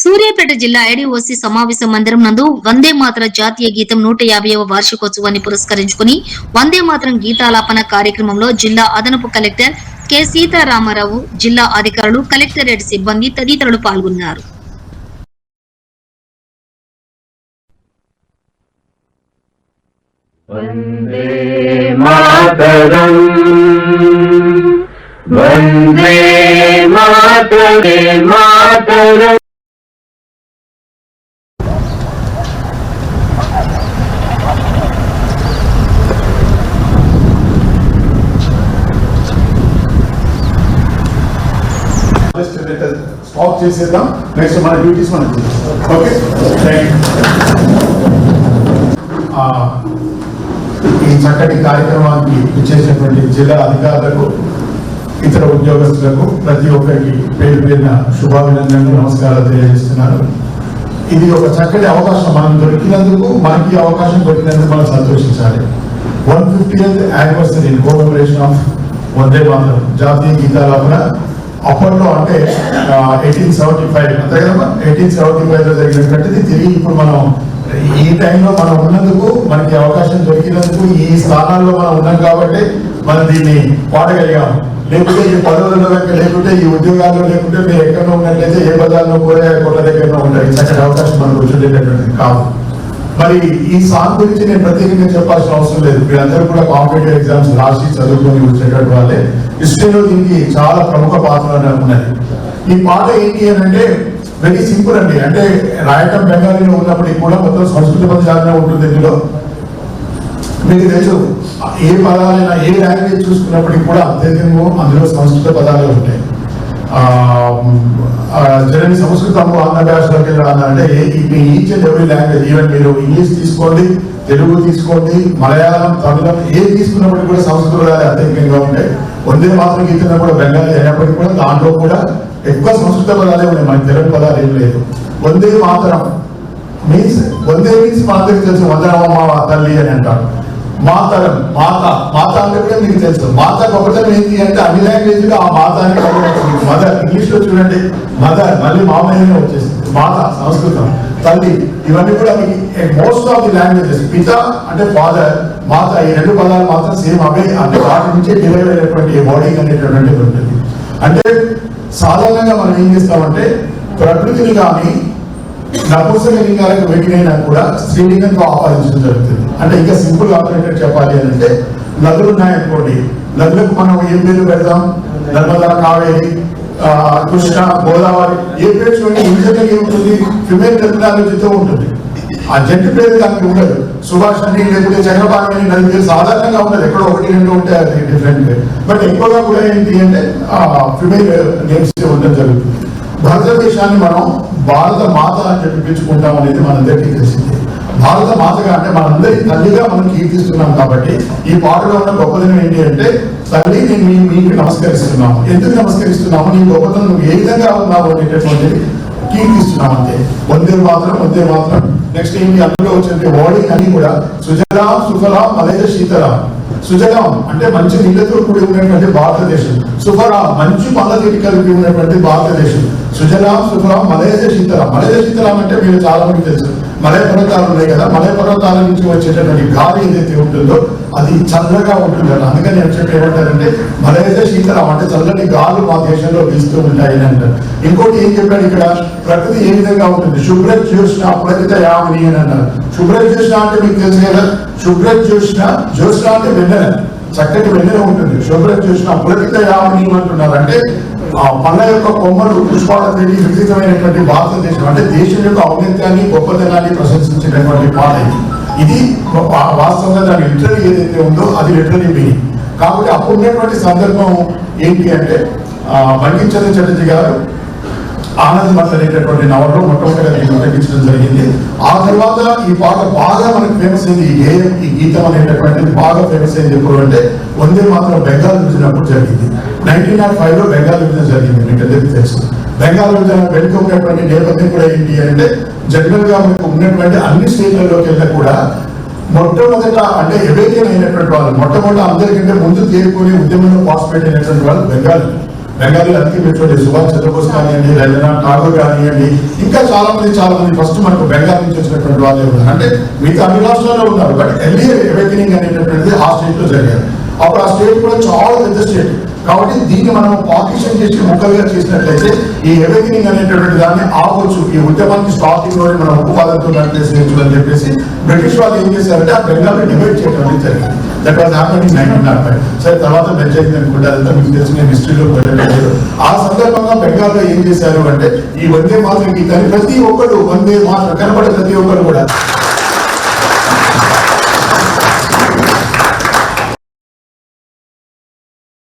సూర్యాపేట జిల్లా ఐడిఓసి సమావేశ మందిరం నందు వందే మాతర జాతీయ గీతం నూట యాభైవ వార్షికోత్సవాన్ని పురస్కరించుకుని వందే మాతరం గీతాలాపన కార్యక్రమంలో జిల్లా అదనపు కలెక్టర్ కె సీతారామారావు జిల్లా అధికారులు కలెక్టరేట్ సిబ్బంది తదితరులు పాల్గొన్నారు. వందే మాతరం వందే మాతరం జస్ట్ స్టాప్ చేసేద్దాం. నెక్స్ట్ మన డ్యూటీస్ మనం చేస్తాం ఓకే ఈ చక్కటి కార్యక్రమానికి ఇచ్చేసినటువంటి జిల్లా అధికారులకు ఇతర ఉద్యోగస్తులకు ప్రతి ఒక్కరికి పేరు పేరున శుభాభినందనలు నమస్కారాలు తెలియజేస్తున్నాను ఇది ఒక చక్కటి అవకాశం మనం దొరికినందుకు మనకి అవకాశం దొరికినందుకు మనం సంతోషించాలి. One fifty anniversary collaboration of Vande Mataram జాతీయ గీతాలాపన అప్పట్లో అంటే ఎయిటీన్ సెవెంటీ ఫైవ్ అంతే కదా ఎయిటీన్ సెవెంటీ ఫైవ్లో జరిగినటువంటిది తిరిగి ఇప్పుడు మనం ఈ టైంలో మనం ఉన్నందుకు మనకి అవకాశం దొరికినందుకు ఈ స్థానాల్లో మనం ఉన్నాం కాబట్టి మనం దీన్ని వాడగలిగాం లేకుంటే ఈ పదవుల్లో కనుక లేకుంటే ఈ ఉద్యోగాల్లో లేకుంటే మీరు ఎక్కడో ఉన్నట్లయితే ఏ పదాల్లో కూరగాయ కొట్ల దగ్గరలో ఉంటాయి చక్కటి అవకాశం మనం వచ్చేటటువంటిది కాదు. మరి ఈ సాంగ్ గురించి నేను ప్రత్యేకంగా చెప్పాల్సిన అవసరం లేదు. మీరందరూ కూడా కాంపిటేటివ్ ఎగ్జామ్స్ రాసి చదువుకొని వచ్చేటటువంటి వాళ్ళే. హిస్టరీలో దీనికి చాలా ప్రముఖ పాత్ర ఉన్నది ఈ పాట ఏంటి అని అంటే వెరీ సింపుల్ అండి. అంటే రాయటం బెంగాలీలో ఉన్నప్పటికీ కూడా మొత్తం సంస్కృత పదజాలనే ఉంటుంది ఇందులో. మీకు తెలుసు ఏ పదాలైనా ఏ లాంగ్వేజ్ చూసుకున్నప్పటికీ కూడా అత్యధికంగా అందులో సంస్కృత పదాలే ఉంటాయి. జనరల్ సంస్కృతం ఆంధ్ర అన్న భాషలోకి అంటే each and every language even మీరు ఇంగ్లీష్ తీసుకోండి తెలుగు తీసుకోండి మలయాళం తమిళం ఏది తీసుకున్నప్పటికీ కూడా సంస్కృత పదాలు అత్యధికంగా ఉంటాయి. వందే మాత్రం గీతంలో కూడా బెంగాలీ అయినప్పటికీ కూడా దాంట్లో కూడా ఎక్కువ సంస్కృత పదాలే ఉన్నాయి. మనకి తెలుగు పదాలు ఏం లేదు. వందే మాత్రం మీన్స్ వందే మీన్స్ మనందరికి తెలుసు వందనమ్మ తల్లి అని అంటారు. మాతరం మాత మాత అంటే కూడా మీకు తెలుసు. మాత గొప్పతనం ఏంటి అంటే అన్ని లాంగ్వేజ్లో ఆ మాత అని మదర్ ఇంగ్లీష్లో చూడండి. మదర్ మళ్ళీ మామయ్యనే వచ్చేసింది. మాత సంస్కృతం. తల్లి ఇవన్నీ కూడా మోస్ట్ ఆఫ్ ది లాంగ్వేజెస్ పిత అంటే ఫాదర్ మాత ఈ రెండు పదాలు మాత్రం సేమ్ అవే. అంటే వాటి నుంచే డివైడ్ అయినటువంటి బాడీ అనేటటువంటి ఉంటుంది. అంటే సాధారణంగా మనం ఏం చేస్తామంటే ప్రకృతిని కానీ నపుంసక లింగాలకు వెళ్ళినైనా కూడా స్త్రీలింగంతో ఆపాదించడం జరుగుతుంది. అంటే ఇంకా సింపుల్ ఆపరేటర్ చెప్పాలి అని అంటే నదులు ఉన్నాయనుకోండి నదులకు మనం ఏం పేరు పెడదాం నర్మదా కావేరి. కృష్ణ గోదావరి ఏ పేరు చూడండి విభజన ఏముంటుంది? ఫిమేల్ టెక్నాలజీతో ఉంటుంది. ఆ జంటి పేరు దానికి ఉండదు. సుభాష్ అని లేకపోతే చంద్రబాబు అని నది పేరు సాధారణంగా ఉండదు. ఎక్కడో ఒకటి రెండు ఉంటే అది డిఫరెంట్ బట్ ఎక్కువగా కూడా ఏంటి అంటే ఫిమేల్ నేమ్స్ ఉండడం జరుగుతుంది. భారతదేశాన్ని మనం భారత మాత అని చెప్పి పిలుచుకుంటాం అనేది మనందరికీ తెలిసింది. భారత మాతగా అంటే మనందరి తల్లిగా మనం కీర్తిస్తున్నాం కాబట్టి ఈ పాటలో ఉన్న గొప్పదనం ఏంటి అంటే తల్లి నేను మీ- మీకు నమస్కరిస్తున్నాము. ఎందుకు నమస్కరిస్తున్నాము? నీ గొప్పతనం నువ్వు ఏ విధంగా ఉన్నావు అనేటటువంటిది కీర్తిస్తున్నాం అంతే. వందే మాత్రం వందే మాత్రం. నెక్స్ట్ ఏంటి అందులో వచ్చిన ఓడి అని కూడా సుజలాం సుఫలాం మలయ శీతలాం. సుజలాం అంటే మంచి నీళ్ళతో కూడి ఉన్నటువంటి భారతదేశం. సుఫలాం మంచి పళ్ళతోటి కలిపి ఉన్నటువంటి భారతదేశం. సుజలాం సుఫలాం మలయ శీతలాం. మలయ శీతలాం అంటే మీరు చాలా మంది తెలుసు. మలయ పర్వతాలు ఉన్నాయి కదా మలయ పర్వతాల నుంచి వచ్చేటటువంటి గాలి ఏదైతే ఉంటుందో అది చల్లగా ఉంటుంది అందుకని నేను చెప్పి ఏమంటారంటే మలయజ శీతలం అంటే చల్లని గాలు మా దేశంలో వీస్తూ ఉంటాయి అని అంటారు. ఇంకోటి ఏం చెప్పాడు ఇక్కడ? ప్రకృతి ఏ విధంగా ఉంటుంది? శుభ్ర జ్యోష్ణ పులకిత యామిని అని అన్నారు. శుభ్ర జ్యోష్ణ అంటే మీకు తెలుసు కదా? శుభ్ర జ్యోష్ణ జ్యోష్ణ అంటే వెన్నెల. చక్కటి వెన్నెల ఉంటుంది. శుభ్ర జ్యోష్ణ పులకిత యామిని అంటున్నారు. అంటే ఆ పండ్ల యొక్క కొమ్మలు పుష్పాలతో విపరీతమైనటువంటి భారతదేశం అంటే దేశం యొక్క ఔన్నత్యాన్ని గొప్పతనాన్ని ప్రశంసించినటువంటి పాట ఇది. ఇది వాస్తవంగా దాని లిటరీ ఏదైతే ఉందో అది లిటరీ మీనింగ్. కాబట్టి అప్పుడు ఉన్నటువంటి సందర్భం ఏంటి అంటే ఆ, బంకించంద్ర చటర్జీ గారు ఆనంద్ మత్ అనేటటువంటి నవలలో మొట్టమొదటిగా దీన్ని ఉల్లేఖించడం జరిగింది. ఆ తర్వాత ఈ పాట బాగా మనకు ఫేమస్ అయింది. ఈ గేయం ఈ గీతం అనేటటువంటిది బాగా ఫేమస్ అయింది ఎప్పుడు అంటే వందే మాత్రం బెంగాల్ విభజన జరిగింది. నైన్టీన్ నాట్ ఫైవ్లో బెంగాల్ విభజన జరిగింది మీకు అందరికీ తెలుసు. బెంగాల్ విభజన వెనుక ఉన్నటువంటి నేపథ్యం కూడా ఏంటి అంటే జనరల్గా మనకు ఉన్నటువంటి అన్ని స్టేట్లలోకి వెళ్ళి కూడా మొట్టమొదట అంటే ఎవేరియన్ అయినటువంటి వాళ్ళు మొట్టమొదట అందరికంటే ముందు తేరుకొని ఉద్యమంలో పార్టిసిపేట్ అయినటువంటి వాళ్ళు బెంగాల్. బెంగాలీ అందుకే పెట్టుకోండి సుభాష్ చంద్రబోస్ కానివ్వండి రవీంద్రనాథ్ ఠాగూర్ కానివ్వండి ఇంకా చాలా మంది చాలా మంది ఫస్ట్ మనకు బెంగాల్ నుంచి వచ్చినటువంటి వాళ్ళే ఉన్నారు అంటే మిగతా అన్ని రాష్ట్రాల్లో ఉన్నారు బట్ ఎర్లీ అవేకనింగ్ అనేటటువంటిది ఆ స్టేట్లో జరిగారు. అప్పుడు ఆ స్టేట్ కూడా చాలా పెద్ద స్టేట్ కాబట్టి దీన్ని మనం పాకిషన్ చేసి ముక్కలుగా చేసినట్లయితే ఈ అవేకనింగ్ అనేటటువంటి దాన్ని ఆపొచ్చు ఈ ఉద్యమానికి స్టార్టింగ్లో మనం ఉపాధంతో నడిపేసేయచ్చు అని చెప్పేసి బ్రిటిష్ వాళ్ళు ఏం చేశారంటే ఆ బెంగాల్ డివైడ్ చేయడం అనేది జరిగింది. That was happening nineteen nought five సరే తర్వాత బెంచ్ అయింది అనుకుంటే అదంతా మీకు తెలిసిన హిస్టరీలో వెళ్ళలేదు ఆ సందర్భంగా బెంగాల్లో ఏం చేశారు అంటే ఈ వందే మాత్రం గీతాన్ని ప్రతి ఒక్కరు వందే మాత్రం కనపడే ప్రతి ఒక్కరు కూడా